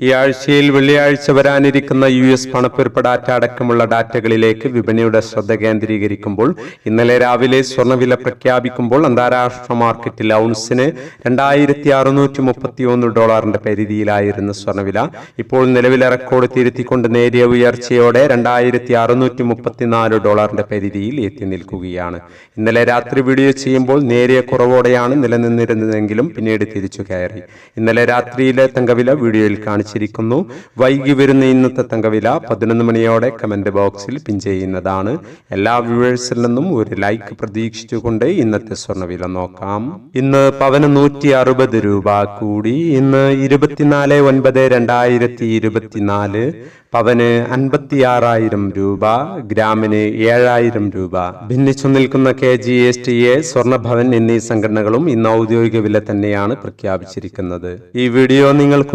ഈ ആഴ്ചയിൽ വെള്ളിയാഴ്ച വരാനിരിക്കുന്ന യു എസ് പണപ്പെരുപ്പ് ഡാറ്റ അടക്കമുള്ള ഡാറ്റകളിലേക്ക് വിപണിയുടെ ശ്രദ്ധ കേന്ദ്രീകരിക്കുമ്പോൾ ഇന്നലെ രാവിലെ സ്വർണവില പ്രഖ്യാപിക്കുമ്പോൾ അന്താരാഷ്ട്ര മാർക്കറ്റിൽ ഔൺസിന് രണ്ടായിരത്തി അറുന്നൂറ്റി മുപ്പത്തി ഒന്ന് ഡോളറിന്റെ പരിധിയിലായിരുന്നു സ്വർണവില ഇപ്പോൾ നിലവിലെ റെക്കോർഡ് തിരുത്തിക്കൊണ്ട് നേരിയ ഉയർച്ചയോടെ രണ്ടായിരത്തി അറുന്നൂറ്റി മുപ്പത്തിനാല് ഡോളറിന്റെ പരിധിയിൽ എത്തി നിൽക്കുകയാണ്. ഇന്നലെ രാത്രി വീഡിയോ ചെയ്യുമ്പോൾ നേരിയ കുറവോടെയാണ് നിലനിന്നിരുന്നതെങ്കിലും പിന്നീട് തിരിച്ചു കയറി. ഇന്നലെ രാത്രിയിലെ തങ്കവില വീഡിയോയിൽ കാണിച്ചിരിക്കുന്നു വൈകി വരുന്ന ഇന്നത്തെ തങ്കവില പതിനൊന്ന് മണിയോടെ കമന്റ് ബോക്സിൽ പിൻ ചെയ്യുന്നതാണ്. എല്ലാ വ്യൂവേഴ്സിൽ നിന്നും ഒരു ലൈക്ക് പ്രതീക്ഷിച്ചുകൊണ്ട് ഇന്നത്തെ സ്വർണവില നോക്കാം. ഇന്ന് പവന് നൂറ്റി അറുപത് രൂപ കൂടി. ഇന്ന് ഇരുപത്തിനാല് ഒൻപത് രണ്ടായിരത്തി ഇരുപത്തിനാല് പവന് അൻപത്തിയാറായിരം രൂപ. ഗ്രാമിന് ഏഴായിരം രൂപ. ഭിന്നിച്ചു നിൽക്കുന്ന K G S T A Swarnabhavan എന്നീ സംഘടനകളും ഇന്ന് ഔദ്യോഗിക വില തന്നെയാണ് പ്രഖ്യാപിച്ചിരിക്കുന്നത്. ഈ വീഡിയോ നിങ്ങൾക്ക്